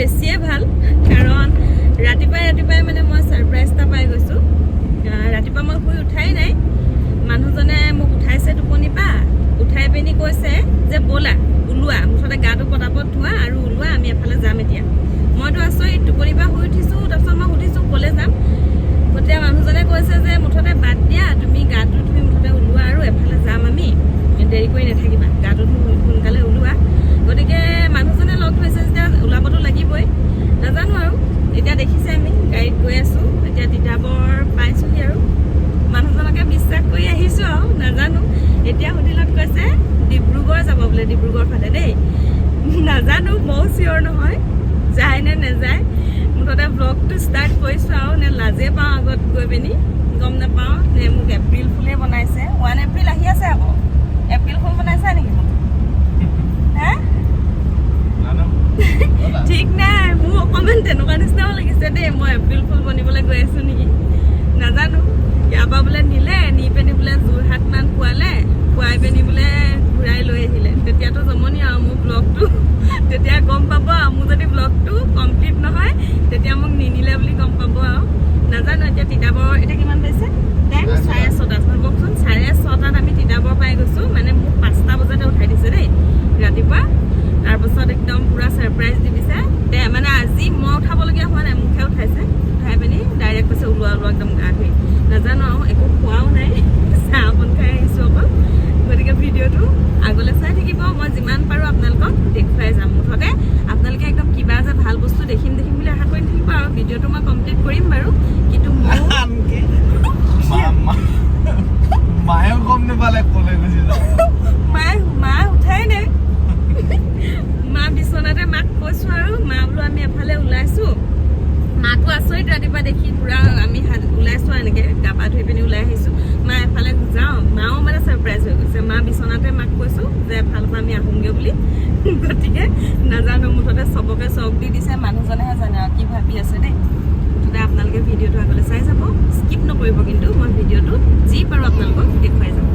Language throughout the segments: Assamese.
বেছিয়ে ভাল কাৰণ ৰাতিপুৱাই ৰাতিপুৱাই মানে মই ছাৰপ্ৰাইজ এটা পাই গৈছোঁ। ৰাতিপুৱা মই শুই উঠাই নাই। মানুহজনে মোক উঠাইছে টোপনিৰ পৰা উঠাই পিনি কৈছে যে ব'লা ওলোৱা মুঠতে গাটো পতাপত ধোৱা আৰু ওলোৱা আমি এফালে যাম এতিয়া। মইতো আচৰিত টোপনিৰ পৰা শুই উঠিছোঁ তাৰপিছত মই সুধিছোঁ ক'লৈ যাম? গতিকে মানুহজনে কৈছে যে মুঠতে বাদ দিয়া তুমি গাটো ধুই মুঠতে ওলোৱা আৰু এফালে যাম আমি। দেৰি কৰি নাথাকিবা গাটো ধুই সোনকালে ওলোৱা। গতিকে মানুহজনে লগ ধৰিছে যেতিয়া ওলাবতো লাগিবই। নাজানো আৰু। এতিয়া দেখিছে আমি গাড়ীত গৈ আছোঁ। এতিয়া তিতাবৰ পাইছোঁহি আৰু। মানুহজনকে বিশ্বাস কৰি আহিছোঁ আৰু নাজানো। এতিয়া সুধিলত কৈছে ডিব্ৰুগড় যাব বোলে ডিব্ৰুগড় ফালে দেই। নাজানো ময়ো চিয়ৰ নহয়। যায় নে নেযায়। মুঠতে ব্লগটো ষ্টাৰ্ট কৰিছোঁ আৰু নে লাজে পাওঁ আগত গৈ পিনি। গম নাপাওঁ নে মোক এপ্ৰিল ফুলেই বনাইছে। ওৱান এপ্ৰিল আহি আছে আকৌ। এপ্ৰিল ফুল বনাইছা নেকি মোক? হে? ঠিক নাই মোৰ অকণমান তেনেকুৱা নিচিনাও লাগিছে দেই। মই এপ্ৰিল ফুল বনিবলৈ গৈ আছোঁ নেকি? নাজানো। ইয়াৰ পৰা বোলে নিলে নি পিনি বোলে যোৰহাটমান পোৱালে পোৱাই পিনি বোলে ঘূৰাই লৈ আহিলে। তেতিয়াতো জমনি আৰু মোৰ ব্লগটো তেতিয়া গম পাব আৰু মোৰ যদি ব্লগটো কমপ্লিট নহয় তেতিয়া মোক নিনিলে বুলি গম পাব আৰু। নাজানো এতিয়া তিতাবৰ এতিয়া কিমান পাইছে টাইম চাৰে ছটা কওকচোন চাৰে ছটাত আমি তিতাবৰ পাই গৈছোঁ। মানে মোক পাঁচটা বজাতে উঠাই দিছে দেই ৰাতিপুৱা। তাৰপাছত ছাৰপ্ৰাইজ দি দিছে। দে মানে আজি মই উঠাবলগীয়া হোৱা নাই মুখে উঠাইছে। উঠাই পিনি ডাইৰেক্ট কৈছে ওলোৱা ওলোৱা একদম গা ধুই। নাজানো আৰু একো খোৱাও নাই। চাহ অকণ খাই আহিছোঁ অকল। গতিকে ভিডিঅ'টো আগলৈ চাই থাকিব। মই যিমান পাৰোঁ আপোনালোকক দেখুৱাই যাম মুঠতে। আপোনালোকে একদম কিবা যে ভাল বস্তু দেখিম দেখিম বুলি আশা কৰি থাকিব আৰু ভিডিঅ'টো মই কমপ্লিট কৰিম বাৰু। কিন্তু মোৰ মায়েও গম নাপালে কলে গুচি যাওঁ মায়ে মা উঠাই নাই। মা বিচনাতে মাক কৈছোঁ আৰু মা বোলো আমি এফালে ওলাইছোঁ। মাকো আচৰিত ৰাতিপুৱা দেখি পূৰা আমি ওলাইছোঁ এনেকৈ গা পা ধুই পিনি ওলাই আহিছোঁ। মা এফালে যাওঁ মাও মানে ছাৰপ্ৰাইজ হৈ গৈছে। মা বিচনাতে মাক কৈছোঁ যে এফালৰ পৰা আমি আহোঁগৈ বুলি। গতিকে নাজানো মুঠতে চবকে চক দি দিছে মানুহজনেহে জানে আৰু কি ভাবি আছে দেই। মুঠতে আপোনালোকে ভিডিঅ'টো আগলৈ চাই যাব। স্কিপ নকৰিব কিন্তু মই ভিডিঅ'টো যি পাৰোঁ আপোনালোকক দেখুৱাই যাম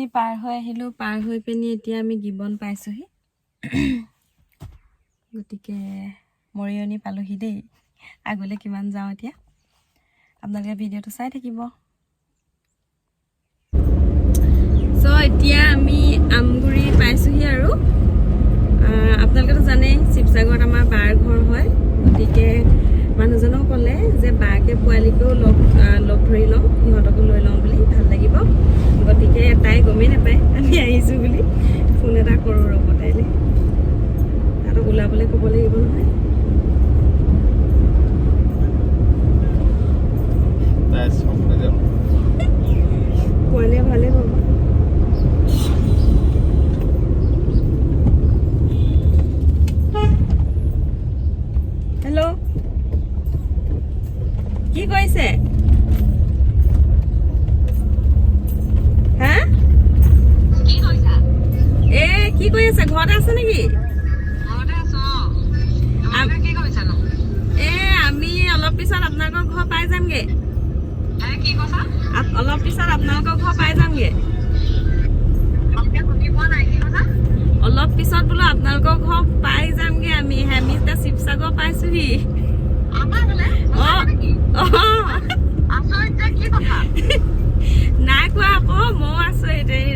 মৰিয়নি পাৰ হৈ আহিলোঁ পাৰ হৈ পিনি এতিয়া আমি গিবন পাইছোঁহি। গতিকে মৰিয়নি পালোহি দেই। আগলৈ কিমান যাওঁ এতিয়া? আপোনালোকে ভিডিঅ'টো চাই থাকিব। চ' এতিয়া আমি আমগুৰি পাইছোঁহি আৰু। আপোনালোকেতো জানেই শিৱসাগৰত আমাৰ বাৰ ঘৰ হয়। গতিকে মানুহজনেও ক'লে যে বাকে পোৱালিকেও লগ লগ ধৰি লওঁ সিহঁতকো লৈ লওঁ বুলি ভাল লাগিব। গতিকে তাই গমেই নাপায় আমি আহিছোঁ বুলি। ফোন এটা কৰোঁ ৰ'ব তাইলৈ। তাহাঁতক ওলাবলৈ ক'ব লাগিব নহয়। পোৱালীয়ে ভালেই পাব। কি কৰিছে হা এ কি কৰি আছে ঘৰতে আছে নেকি এ আমি অলপ পিছত আপোনালোকৰ ঘৰ পাই যামগে। অলপ পিছত আপোনালোকৰ ঘৰ পাই যামগে। অলপ পিছত বোলো আপোনালোকৰ ঘৰ পাই যামগে আমি। আমি এতিয়া শিৱসাগৰ পাইছোহি। অ নাই কোৱা আকৌ ময়ো আছো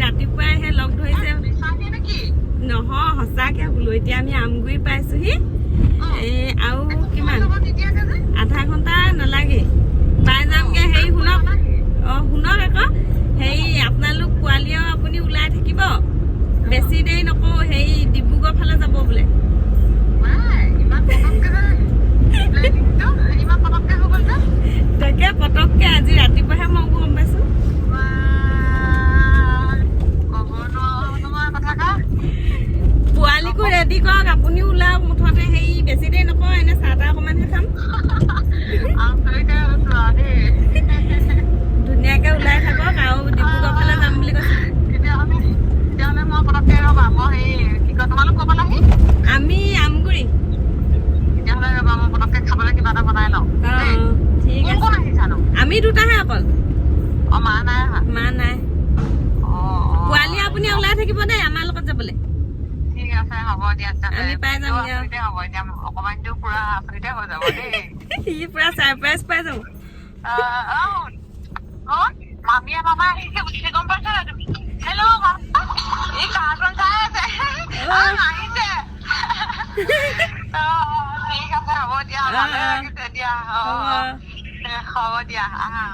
ৰাতিপুৱাইহে লগ ধৰিছে। নহয় সঁচাকে বোলো এতিয়া আমি আমগুৰি পাইছোহি। এই আৰু কিমান? আধা ঘণ্টা নালাগে। পাই যামগে হেৰি শুনক। অঁ শুনক আকৌ। হেৰি আপোনালোক পোৱালি আৰু আপুনি ওলাই থাকিব। বেছি দেৰি নকওঁ হেৰি ডিব্ৰুগড় ফালে যাব বোলে। তাকে পটককে আজি ৰাতিপুৱাহে মই গম পাইছো পোৱালিকো ৰেডি কৰক আপুনিও ওলাওক মুঠতে হেৰি বেছি দেৰি নকওঁ এনে আমি দুটাহে অকল অ মা নাই অহা মা নাই অ অ পোৱালি আপুনি ওলাই থাকিব দেই আমাৰ লগত যাবলৈ ঠিক আছে হ'ব দিয়া তেন্তে আমি পাই যাম দিয়া। আচৰিতে হ'ব এতিয়া অকমানটো পুৰা আচৰিতে হৈ যাব দেই সি পুৰা ছাৰপ্ৰাইজ পাই যাব আহ, আহ, অ, মামীয়ে মামা আহিছে উঠিছে গম পাইছা নাই তুমি হেল্ল' মামা এই কাৰ্টুন চাই আছে আহ, আহিছে অ, ঠিক আছে হ'ব দিয়া অ, ভালে। লাগিছে দিয়া। হ'ব। দিয়া আহা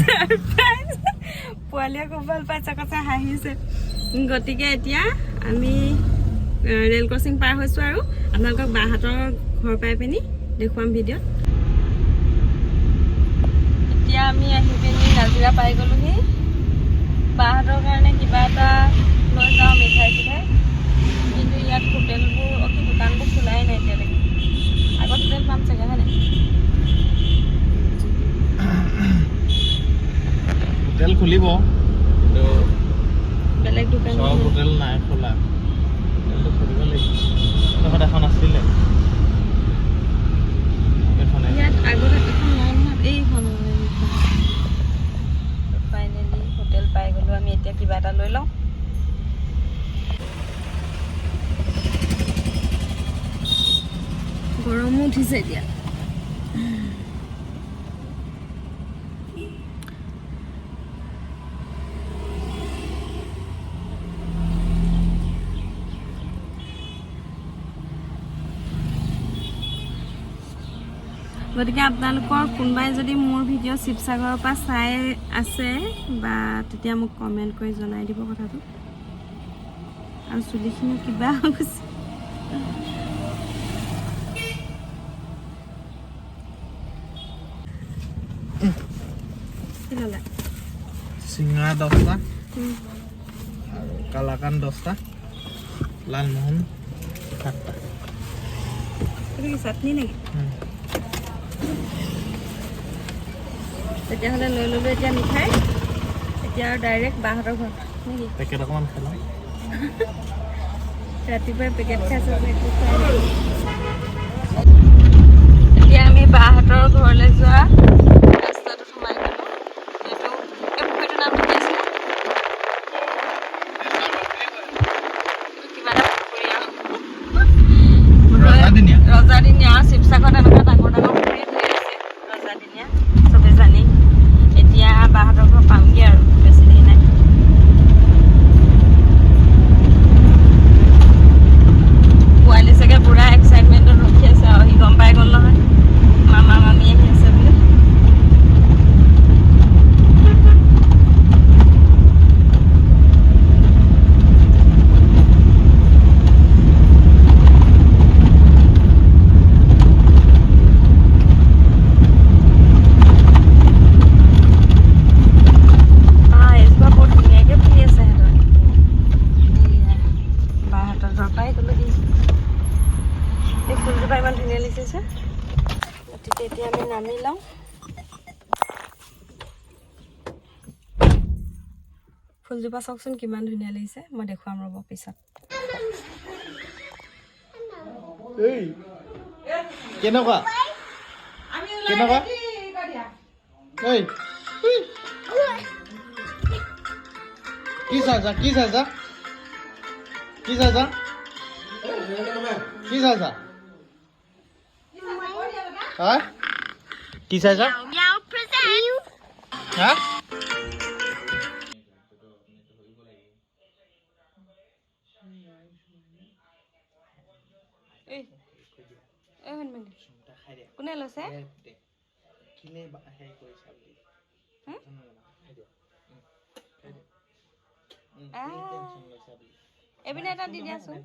Surprise! পোৱালীয়ে খুব ভাল পাইছে কথা হাঁহিছে গতিকে এতিয়া আমি ৰেল ক্ৰচিং পাৰ হৈছোঁ আৰু আপোনালোকক বাহঁতৰ ঘৰ পাই পিনি দেখুৱাম ভিডিঅ'ত এতিয়া আমি আহি পিনি নাজিৰা পাই গ'লোহি বাহঁতৰ কাৰণে কিবা এটা লৈ যাওঁ মিঠাই চিঠাই কিন্তু ইয়াত কি দোকানবোৰ খোলাই নাই এতিয়ালৈকে আগত হোটেল পাম চাগে হয় নাই হোটেল খুলিব কিন্তু বেলেগ দোকান চব হোটেল নাই খোলা। হোটেলটো খুলিব লাগিব। উঠিছে গতিকে আপোনালোকৰ কোনোবাই যদি মোৰ ভিডিঅ' শিৱসাগৰৰ পৰা চাই আছে বা তেতিয়া মোক কমেণ্ট কৰি জনাই দিব কথাটো। আৰু চুলিখিনিও কিবা গৈছে। ল'লা? চিঙৰা দহটা উম, আৰু কালাকান দহটা লালমোহন সাতটা এইটো কি চাটনি নেকি উম। তেতিয়াহ'লে লৈ ল'লোঁ এতিয়া মিঠাই এতিয়া আৰু ডাইৰেক্ট বাহঁতৰ ঘৰ নেকি পেকেট অকণমান খালোঁ ৰাতিপুৱাই পেকেট খাইছোঁ যে একো খোৱাই নাই। এতিয়া আমি বাহঁতৰ ঘৰলৈ যোৱা ৰাস্তাটোত সোমাই গ'লো এইটো এই পুখুৰীটোৰ নামটো কি আছিলে এইটো কিবা এটা পুখুৰী আৰু ৰজাদিনীয়া। ৰজাদিনীয়া আৰু শিৱসাগৰত এনেকুৱা ডাঙৰ ডাঙৰ পুখুৰী ধেৰ আছে ৰজাদিনীয়া চবে জানেই এতিয়া বাহঁতৰ ঘৰ পামগৈ আৰু বেছি দেৰি নাই পোৱালি চাগে পুৰা এক্সাইটমেণ্টত ৰখি আছে আৰু সি গম পাই গ'ল নহয় মামা মামী আহি আছে বুলি আহ, এজোপা বৰ ধুনীয়াকৈ ফুলি আছে সিহঁতৰ এয়া, বাহঁতৰ ঘৰ পাই গ'লোহি এই ফুলজোপা ইমান ধুনীয়া লাগিছে গতিকে এতিয়া আমি নামি লওঁ ফুলজোপা চাওকচোন কিমান ধুনীয়া লাগিছে। মই দেখুৱাম ৰ'ব পিছত। কেনেকুৱা? কেনেকুৱা। কি চাইছা কি চাইছা? কি চাইছা? কি চাইছা? হা? কি চাইছা হা? বুলি এইপিনে এটা দি দিয়াচোন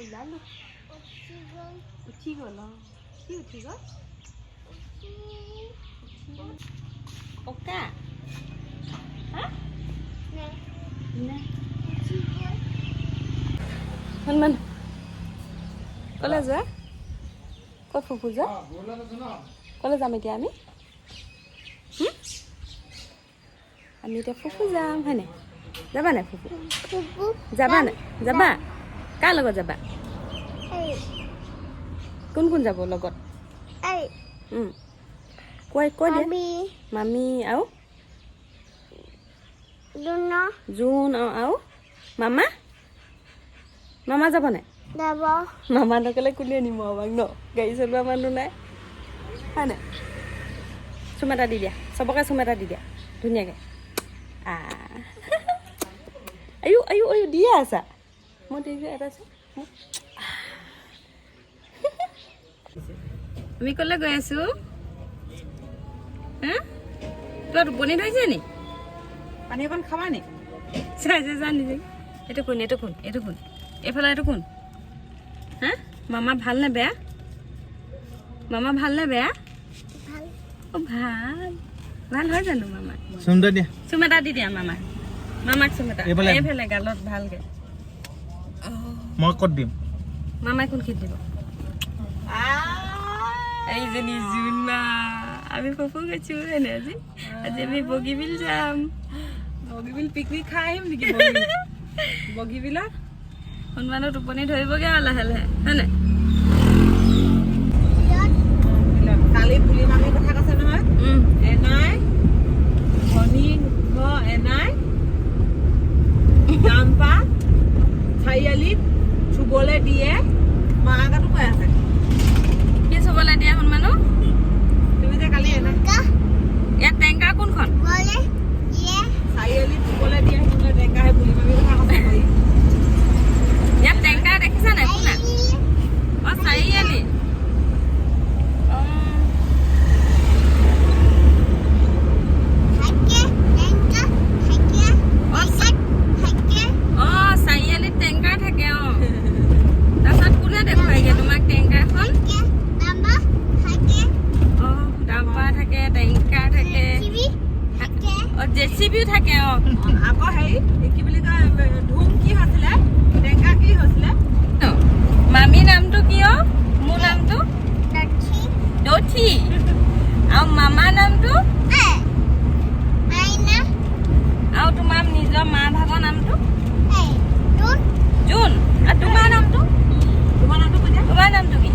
ওলালো উঠি গ'ল। কি উঠি গ'ল? পকা হা নাই হনুমান ক'লৈ যোৱা ক'ত ফুফু যোৱা ক'লৈ যাম এতিয়া আমি হুম? আমি এতিয়া ফুফু যাম হয়নে যাবা নাই ফুফু যাবা নাই যাবা কাৰ লগত যাবা কোন কোন যাব লগত উম। কৈ কৈ দিয়া মামী আৰু জোন আৰু আৰু মামা মামা যাব নাই? মামা নকলে কোনে নিম আমাক ন? গাড়ী চলোৱা মানুহ নাই। হয় নাই? চুম এটা দি দিয়া। চবকে চুম এটা দি দিয়া। ধুনীয়াকৈ। আয়ো আয়ো আয়ো দিয়ে আছা। মই দেৰিকৈ এটা আমি ক'লৈ গৈ আছো। হা? তোৰ টোপনি ধৰিছে নি? পানী অকণ খাবা নি? চাই চাই যা নিজে। এইটো কোন এইটো কোন এইটো কোন এইফালে এইটো কোন? হা? মামা ভালো নে বেয়া? মামা ভালো নে বেয়া? অ ভালো। ভালো হয় জানো মামা? সুন্দৰ দিয়া। চুম দি দিয়া মামাক। মামাক এইফালে? এইফালে গালত ভালকে। মই ক'ত দিম? মামাই কোনখিনিত দিব? এইজনী জোনা আমি পপু গৈছো এনে আজি। আজি আমি বগীবিল যাম। বগীবিল পিকনিক খাই আহিম নেকি বগীবিলত হনুমানৰ টোপনি ধৰিবগে আৰু লাহে লাহে হয় নাই? কালি পুলি মামীৰ কথা কৈছে নহয়। এনাই এনাই চাৰিআলিত চুবলৈ দিয়ে কৈ আছে। কি চবলৈ দিয়া হনুমানো? তুমি যে কালি এনাই ইয়াত টেংকাৰ কোনখন? চাৰিআলিত চি বিও থাকে অ আকৌ হেৰি কি বুলি কয় ধুম কি হৈছিলে ডেকা কি হৈছিলে নামটো কি অ? মোৰ নামটো? দঠি। আৰু মামাৰ নামটো? আৰু তোমাৰ নিজৰ মা ভাগৰ নামটো? জোন। আৰু তোমাৰ নামটো? তোমাৰ নামটো তোমাৰ নামটো কি?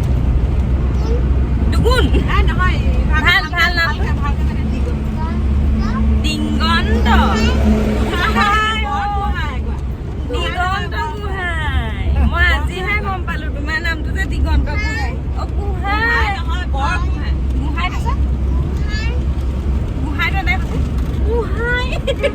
দুগুণ। নহয় ভাল, ভাল নাম। ভালকে Hi.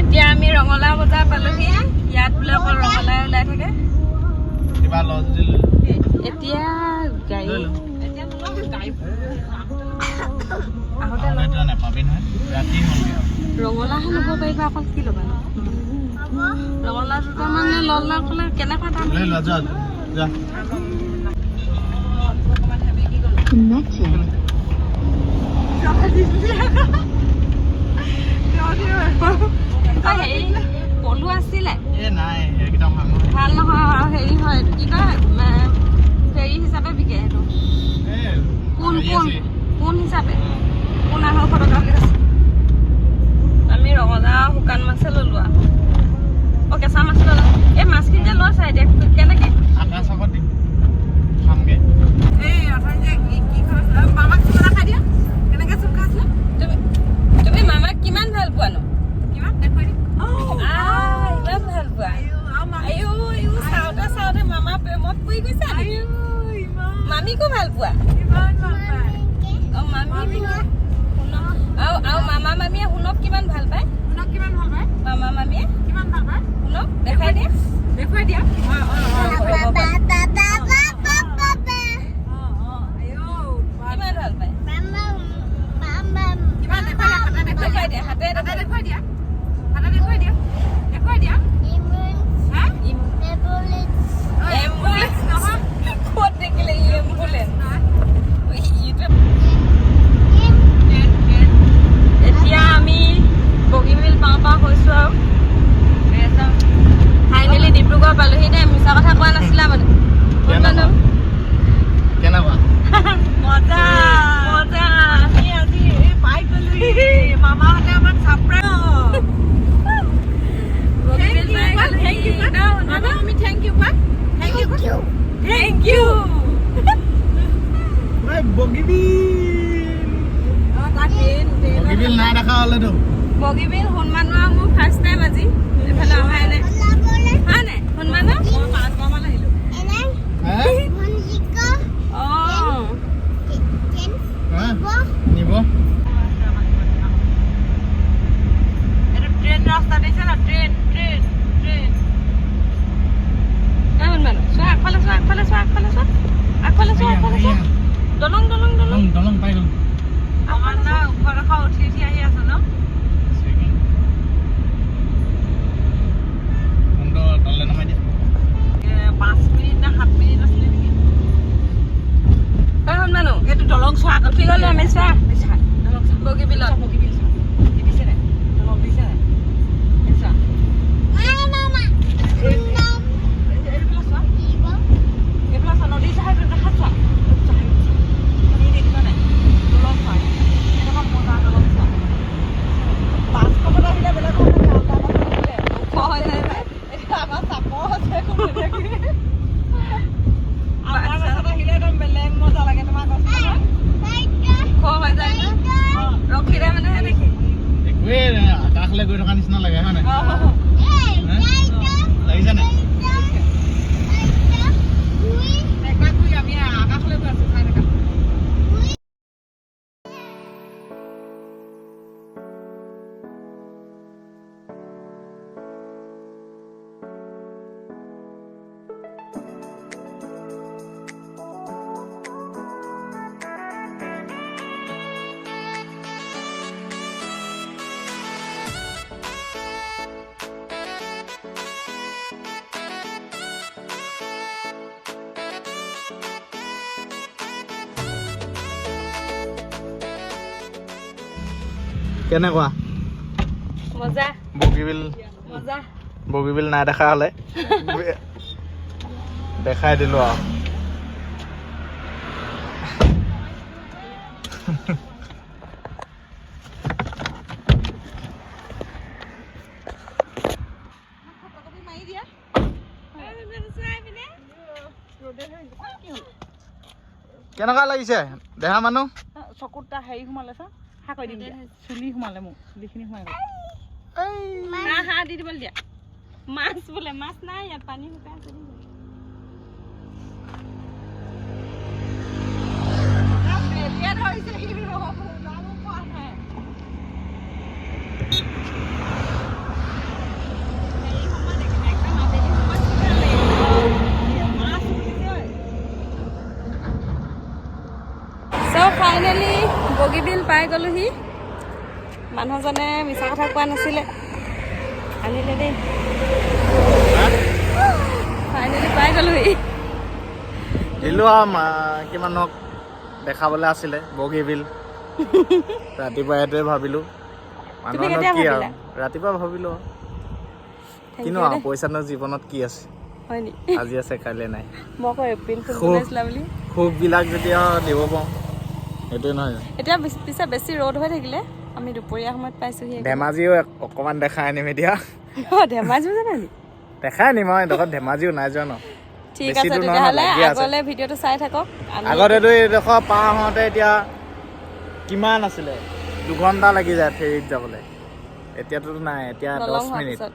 এতিয়া আমি ৰঙালাও বজাৰ পালোহি। ইয়াত বোলে অকল ৰঙালাও ওলাই থাকে। এতিয়া গাড়ী লৈ ল। এতিয়া নলওঁ, গাড়ী আহোঁতে আহোঁতে তই নাপাবি নহয় ৰাতি হ'লগৈ আৰু। ৰঙালাওহে ল'ব পাৰিবা অকল কি ল'বা ৰঙালাও দুটামান নে ললা ক'লে কেনেকুৱা দাম? লৈ ল যোৱা যোৱা অ, হেৰি পলু আছিলে। এই নাই সেইকেইটা ভাল নহয় ভাল নহয় আৰু হেৰি হয় এইটো কি কয় এ, হেৰি হিচাপে বিকে সেইটো। এই কোন হেৰি কোন? আছে। কোন হিচাপে? কোন আঢ়ৈশ টকা বুলি কৈছে আমি ৰঙালাও শুকান মাছে ল'লো আৰু অ কেঁচা মাছ ল'লো? এই মাছখিনি যে লৈছা এতিয়া? কেনেকে? তুমি কিমান ভাল পোৱানো? কিমান? দেখুৱাই আহ, ইমান ভাল পোৱা। চাওঁতে চাওঁতে মামা প্ৰেমত পৰি গৈছা মামীকো ভাল পোৱা ইমান ভাল পায়। অ মামী মামীকে? আৰু আৰু মামা মামীয়ে শুনক কিমান ভাল পায় শুনক কিমান ভাল পায়? মামা মামীয়ে কিমান ভাল পায়? শুনক দেখাই দিয়ে দেখুৱাই দিয়া। অ, অ, অ, হ'ব, হ'ব। অ, অ, আইও, ভাল কিমান ভাল পায় কিমান দেখুৱাই দিয়া, হাতে দেখুৱাই দিয়া। দিয়ে হাতে হাতে দেখাই দেখুৱাই দিয়া। হাতে দেখুৱাই দিয়া। দেখুৱাই দিয়া। হা? অ, এম্বুলেন্স নহয়। ক'ত দেখিলে ই এম্বুলেন্স নহয়। ইউটিউব এতিয়া আমি বগীবিল ডিব্ৰুগড় পালোহি দেই। মিছা কথা কোৱা নাছিলা মানে। কেনেকুৱা? কেনেকুৱা? মজা। মজা। আমি আজি এই পাই গ'লোহি। মামাহঁতে আমাক surprise- বগীবিল। আমি কোৱা। নাই দেখা হ'লেতো। হনুমানৰ মোৰ ফাৰ্ষ্ট টাইম আজি এইফালে অহাই নাই হয় নাই হনুমানৰ মই পাঁচবাৰমান আহিলোঁ। হে অঁ হা? নিব এইটো ট্ৰেইন ৰাস্তা দেখিছা না? Train, train, train. এই হনুমান চোৱা আগফালে চোৱা আগফালে চোৱা আগফালে চোৱা আগফালে চোৱা আগফালে চোৱা দলং দলং দলং দলং দলং পাই গ'ল আমাৰ না ওখডোখৰ উঠি উঠি আহি আছো ন? ফোনটো তললৈ নমাই দিয়া এ, পাঁচ মিনিট নে সাত মিনিট আছিলে নেকি? এই হনুমানো এইটো দলং চোৱা আগত কি ক'লো আমি চোৱা চা, দলং চা। বগীবিলত বগীবিল চা। দেখিছে কেনেকুৱা? মজা। বগীবিল মজা। বগীবিল নাই দেখা হ'লে। দেখাই দিলো আৰু কেনেকুৱা লাগিছে? দেহা মানুহ? চকুত হেৰি সোমালে কৰি দিম দিয়া। চুলি সোমালে মোক চুলিখিনি সোমাই গ'ল। হাঁহ হাঁহ দি দিবলৈ দিয়া। মাছ বোলে মাছ নাই ইয়াত পানী শুকাই আছে দি দিয়া। বেলিয়ে ধৰিছে সি ৰ'ব, ওলাব পৰা নাই। বগীবিল পাই গ'লোহি। মানুহজনে মিছা কথা কোৱা নাছিলে। আনিলে দেই। ফাইনেলি পাই গ'লোহি। দিলোঁ আৰু কিমানক দেখাবলৈ আছিলে বগীবিল ৰাতিপুৱা এইটোৱে ভাবিলোঁ। মানুহনো কেতিয়া কি আৰু? ৰাতিপুৱা ভাবিলোঁ কিনো আৰু দেই। পইচানো জীৱনত কি আছে? নি? আজি আছে কাইলৈ নাই। মই আকৌ এপ্ৰিল ফুল খুব। বনাইছিলা বুলি। সুখবিলাক যেতিয়া দিব পাৰোঁ। সেইটোৱে নহয়? এতিয়া পিছে বেছি ৰ'দ হৈ থাকিলে আমি দুপৰীয়া সময়ত পাইছোহি ধেমাজিও অকণমান দেখাই আনিম এতিয়া। ধেমাজিও জানা নি দেখাই আনিম আৰু এডোখৰত ধেমাজিও নাই যোৱা ন। ঠিক বেছি আছে দূৰ নহয়, তেতিয়াহ'লে লাগি আছে। আগলৈ ভিডিঅ'টো চাই থাকক। আমি আগতেতো এইডোখৰ পাৰ হওঁতে এতিয়া কিমান আছিলে? দুঘণ্টা লাগি যায় ফেৰীত যাবলৈ। এতিয়াতো নাই এতিয়া দহ মিনিট পিছত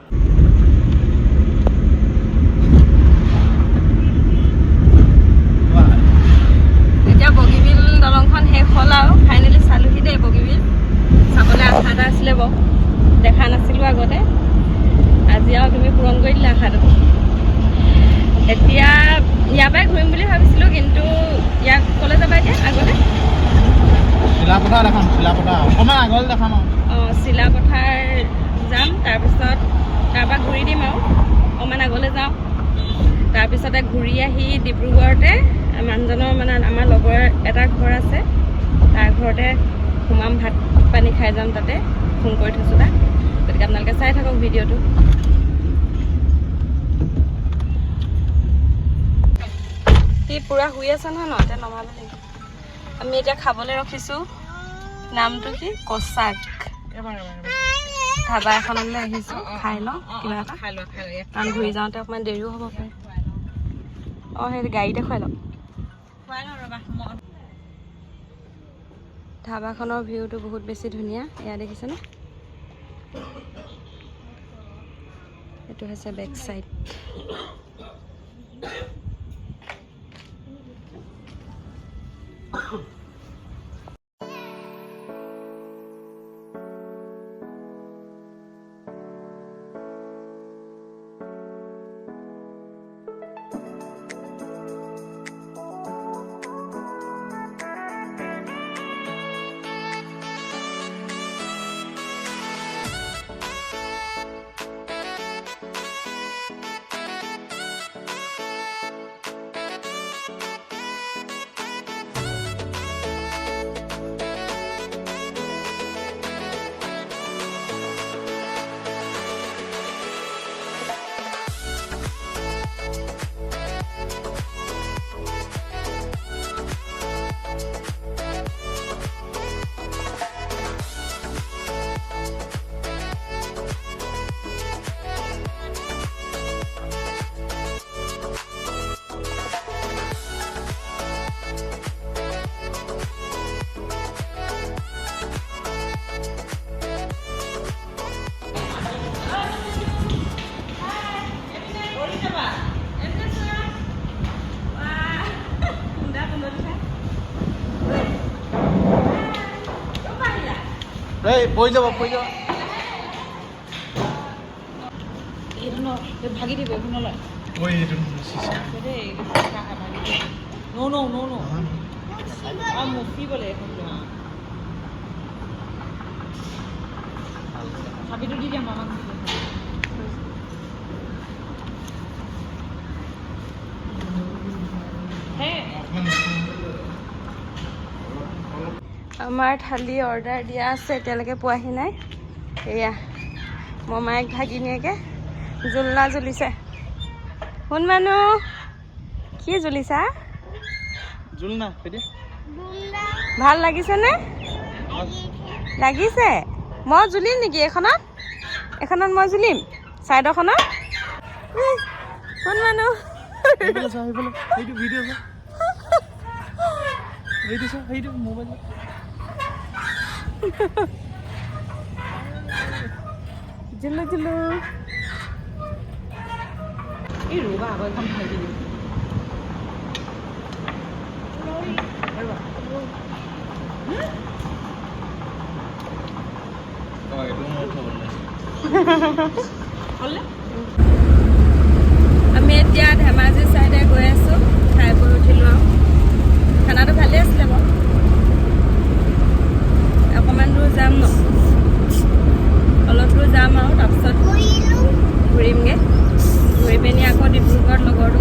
এতিয়া বগীবিল দলংখন শেষ হ'ল আৰু ফাইনেলি চালোহি দেই বগীবিল চাবলৈ আশা এটা আছিলে বাৰু দেখা নাছিলোঁ আগতে। আজি আৰু তুমি পূৰণ কৰি দিলা আশাটো। এতিয়া ইয়াৰ পৰাই ঘূৰিম বুলি ভাবিছিলোঁ কিন্তু ইয়াক ক'লৈ যাবা এতিয়া আগতে? চিলাপথাৰ দেখাম চিলাপথাৰ অকণমান আগলৈ দেখাম আৰু। অঁ চিলাপথাৰ যাম তাৰপিছত তাৰপৰা ঘূৰি দিম আৰু। অকণমান আগলৈ যাওঁ। তাৰপিছতে ঘূৰি আহি ডিব্ৰুগড়তে মানুহজনৰ মানে আমাৰ লগৰ এটা ঘৰ আছে। তাৰ ঘৰতে সোমাম ভাত পানী খাই যাম তাতে। ফোন কৰি থৈছোঁ তাক গতিকে আপোনালোকে চাই থাকক ভিডিঅ'টো। সি পূৰা শুই আছে নহয় ন, এতিয়া নমাব লাগিব। আমি এতিয়া খাবলৈ ৰখিছোঁ। নামটো কি? কচাক। ধাবা এখনলৈ আহিছোঁ। খাই লওঁ, কিবা এটা। খাই কাৰণ ঘূৰি যাওঁতে অকণমান দেৰিও হ'ব পাৰে। অঁ, সেই গাড়ীতে খুৱাই লওঁ। খুৱাই লওঁ ৰ'বা ধাবাখনৰ ভিউটো বহুত বেছি ধুনীয়া এয়া দেখিছেনে? এইটো হৈছে বেক চাইড এই পৰি যাব পৰি যাব এইটো ন এই ভাগি দিব এইটো নলয় ঐ এইটো দেই ভাগি দিব ন ন ন ন আৰু মুচিবলৈ এখন চাবিটো দি দিয়া মামাক দি দিয়া হে আমাৰ থালি অৰ্ডাৰ দিয়া আছে এতিয়ালৈকে পোৱাহি নাই। এয়া মমায়েক ভাগিনীয়েকে জোলনা জ্বলিছে। শুন মানুহ কি জ্বলিছা? ভাল লাগিছেনে? লাগিছে। মই জুলিম নেকি এইখনত এইখনত মই জুলিম ছাইডৰখনত কোন মানুহ। সেইফালে সেইটো ভিডিঅ' সেইটো মোবাইল জুলু জুলু এই ৰ'বা আকৌ এখন থ'বলৈ হ'লে আমি এতিয়া ধেমাজি চাইডে গৈ আছোঁ খাই বৈ উঠিলোঁ আৰু খানাটো ভালেই আছিলে বাৰু অকণমান দূৰ যাম ন? অলপ দূৰ যাম আৰু তাৰপিছত ঘূৰিমগৈ। ঘূৰি পিনি আকৌ ডিব্ৰুগড়ত লগৰটো